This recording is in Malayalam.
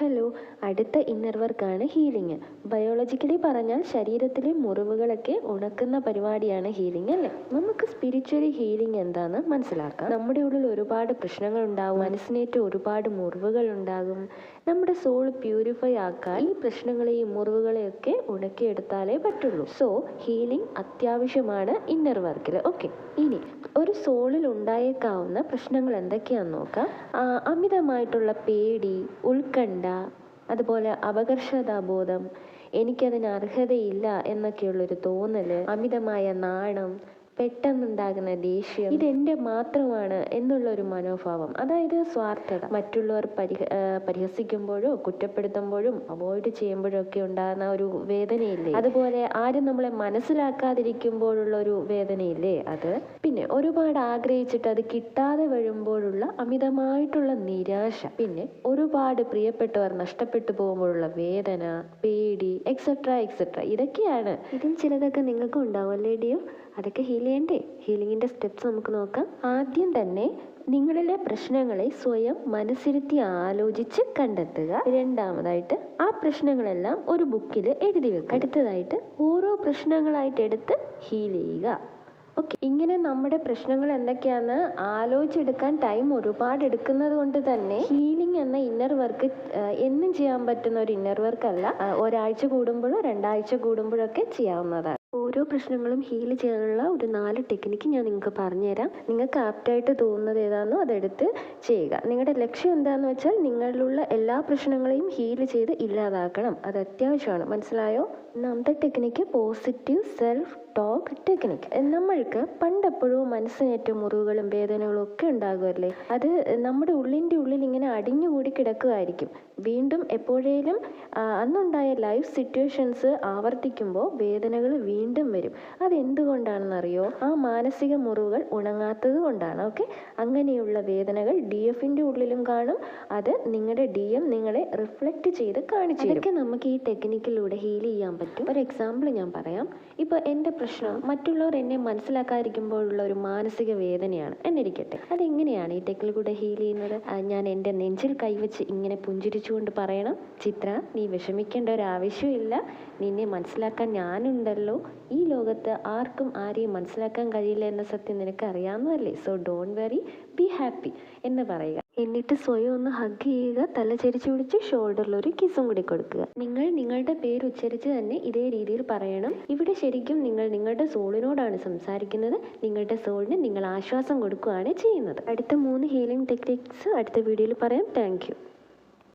ഹലോ അടുത്ത ഇന്നർ വർക്കാണ് ഹീലിംഗ് ബയോളജിക്കലി പറഞ്ഞാൽ ശരീരത്തിലെ മുറിവുകളൊക്കെ ഉണക്കുന്ന പരിപാടിയാണ് ഹീലിംഗ് അല്ലേ? നമുക്ക് സ്പിരിച്വലി ഹീലിംഗ് എന്താന്ന് മനസ്സിലാക്കാം. നമ്മുടെ ഉള്ളിൽ ഒരുപാട് പ്രശ്നങ്ങൾ ഉണ്ടാകും മനസ്സിനേറ്റ് ഒരുപാട് മുറിവുകൾ ഉണ്ടാകും. നമ്മുടെ സോൾ പ്യൂരിഫൈ ആക്കാൻ ഈ പ്രശ്നങ്ങളെയും മുറിവുകളെയൊക്കെ ഉണക്കിയെടുത്താലേ പറ്റുള്ളൂ. സോ ഹീലിംഗ് അത്യാവശ്യമാണ് ഇന്നർ വർക്കിൽ ഓക്കെ ഇനി ഒരു സോളിൽ ഉണ്ടായേക്കാവുന്ന പ്രശ്നങ്ങൾ എന്തൊക്കെയാണെന്ന് നോക്കാം. അമിതമായിട്ടുള്ള പേടി ഉത്കണ്ഠ അതുപോലെ അപകർഷതാബോധം എനിക്കതിന് അർഹതയില്ല എന്നൊക്കെയുള്ളൊരു തോന്നൽ അമിതമായ നാണം പെട്ടെന്നുണ്ടാകുന്ന ദേഷ്യം. ഇതെന്റെ മാത്രമാണ് എന്നുള്ള ഒരു മനോഭാവം. അതായത് സ്വാർത്ഥത. മറ്റുള്ളവർ പരിഹ പരിഹസിക്കുമ്പോഴോ കുറ്റപ്പെടുത്തുമ്പോഴും അവോയ്ഡ് ചെയ്യുമ്പോഴോ ഒക്കെ ഉണ്ടാകുന്ന ഒരു വേദനയില്ലേ? അതുപോലെ ആരും നമ്മളെ മനസ്സിലാക്കാതിരിക്കുമ്പോഴുള്ള ഒരു വേദനയില്ലേ അത്? പിന്നെ ഒരുപാട് ആഗ്രഹിച്ചിട്ട് അത് കിട്ടാതെ വരുമ്പോഴുള്ള അമിതമായിട്ടുള്ള നിരാശ. പിന്നെ ഒരുപാട് പ്രിയപ്പെട്ടവർ നഷ്ടപ്പെട്ടു പോകുമ്പോഴുള്ള വേദന പേടി എക്സെട്ര എക്സെട്ര ഇതൊക്കെയാണ്. ഇതിൽ ചിലതൊക്കെ നിങ്ങൾക്കും ഉണ്ടാവും അല്ലേ ഡിയോ? അതൊക്കെ ഹീൽ ചെയ്യണ്ടേ? ഹീലിങ്ങിന്റെ സ്റ്റെപ്സ് നമുക്ക് നോക്കാം. ആദ്യം തന്നെ നിങ്ങളിലെ പ്രശ്നങ്ങളെ സ്വയം മനസ്സിരുത്തി ആലോചിച്ച് കണ്ടെത്തുക. രണ്ടാമതായിട്ട് ആ പ്രശ്നങ്ങളെല്ലാം ഒരു ബുക്കിൽ എഴുതി വെക്കുക. അടുത്തതായിട്ട് ഓരോ പ്രശ്നങ്ങളായിട്ട് എടുത്ത് ഹീൽ ചെയ്യുക. ഓക്കെ ഇങ്ങനെ നമ്മുടെ പ്രശ്നങ്ങൾ എന്തൊക്കെയാണ്? ആലോചിച്ചെടുക്കാൻ ടൈം ഒരുപാട് എടുക്കുന്നത് കൊണ്ട് തന്നെ ഹീലിംഗ് എന്ന ഇന്നർ വർക്ക് എന്നും ചെയ്യാൻ പറ്റുന്ന ഒരു ഇന്നർ വർക്ക് അല്ല. ഒരാഴ്ച കൂടുമ്പോഴോ രണ്ടാഴ്ച കൂടുമ്പോഴൊക്കെ ചെയ്യാവുന്നതാണ്. ഓരോ പ്രശ്നങ്ങളും ഹീൽ ചെയ്യാനുള്ള ഒരു നാല് ടെക്നിക്ക് ഞാൻ നിങ്ങൾക്ക് പറഞ്ഞുതരാം. നിങ്ങൾക്ക് ആപ്റ്റായിട്ട് തോന്നുന്നത് ഏതാണെന്നോ അതെടുത്ത് ചെയ്യുക. നിങ്ങളുടെ ലക്ഷ്യം എന്താണെന്ന് വെച്ചാൽ നിങ്ങളിലുള്ള എല്ലാ പ്രശ്നങ്ങളെയും ഹീൽ ചെയ്ത് ഇല്ലാതാക്കണം. അത് അത്യാവശ്യമാണ്. മനസ്സിലായോ? ഒന്നാമത്തെ technique positive self talk technique നമ്മൾക്ക് പണ്ടെപ്പോഴും മനസ്സിനേറ്റ മുറിവുകളും വേദനകളും ഒക്കെ ഉണ്ടാകുമല്ലേ? അത് നമ്മുടെ ഉള്ളിന്റെ ഉള്ളിൽ ഇങ്ങനെ അടിഞ്ഞുകൂടി കിടക്കുമായിരിക്കും വീണ്ടും എപ്പോഴേലും അന്നുണ്ടായ ലൈഫ് സിറ്റുവേഷൻസ് ആവർത്തിക്കുമ്പോൾ വേദനകൾ വീണ്ടും വരും. അതെന്തുകൊണ്ടാണെന്നറിയോ? ആ മാനസിക മുറിവുകൾ ഉണങ്ങാത്തത് കൊണ്ടാണ്. ഓക്കെ? അങ്ങനെയുള്ള വേദനകൾ ഡി എഫിന്റെ ഉള്ളിലും കാണും. അത് നിങ്ങളുടെ ഡി എം നിങ്ങളെ റിഫ്ലക്റ്റ് ചെയ്ത് കാണിച്ചു ഇതൊക്കെ നമുക്ക് ഈ ടെക്നിക്കിലൂടെ ഹീൽ ചെയ്യാൻ പറ്റും. ഒരു എക്സാമ്പിൾ ഞാൻ പറയാം. ഇപ്പോൾ എന്റെ പ്രശ്നം മറ്റുള്ളവർ എന്നെ മനസ്സിലാക്കാതിരിക്കുമ്പോഴുള്ള ഒരു മാനസിക വേദനയാണ്. എന്നിരിക്കട്ടെ അതെങ്ങനെയാണ് ഈ ടെക്നിക്കിലൂടെ ഹീൽ ചെയ്യുന്നത്? ഞാൻ എന്റെ നെഞ്ചിൽ കൈവച്ച് ഇങ്ങനെ പുഞ്ചിരിച്ചുകൊണ്ട് പറയണം ചിത്ര നീ വിഷമിക്കേണ്ട ഒരു ആവശ്യമില്ല നിന്നെ മനസ്സിലാക്കാൻ ഞാനുണ്ടല്ലോ. ഈ ലോകത്ത് ആർക്കും ആരെയും മനസ്സിലാക്കാൻ കഴിയില്ല എന്ന സത്യം നിനക്ക് അറിയാവുന്നതല്ലേ? So don't worry be happy എന്ന് പറയുക. എന്നിട്ട് സ്വയം ഒന്ന് ഹഗ് ചെയ്യുക. തല ചരിച്ചു പിടിച്ച് ഷോൾഡറിൽ ഒരു കിസും കൂടി കൊടുക്കുക. നിങ്ങൾ നിങ്ങളുടെ പേര് ഉച്ചരിച്ച് തന്നെ ഇതേ രീതിയിൽ പറയണം. ഇവിടെ ശരിക്കും നിങ്ങൾ നിങ്ങളുടെ സോളിനോടാണ് സംസാരിക്കുന്നത്. നിങ്ങളുടെ സോളിന് നിങ്ങൾ ആശ്വാസം കൊടുക്കുകയാണ് ചെയ്യുന്നത്. അടുത്ത മൂന്ന് ഹീലിംഗ് ടെക്നിക്സ് അടുത്ത വീഡിയോയിൽ പറയാം. താങ്ക്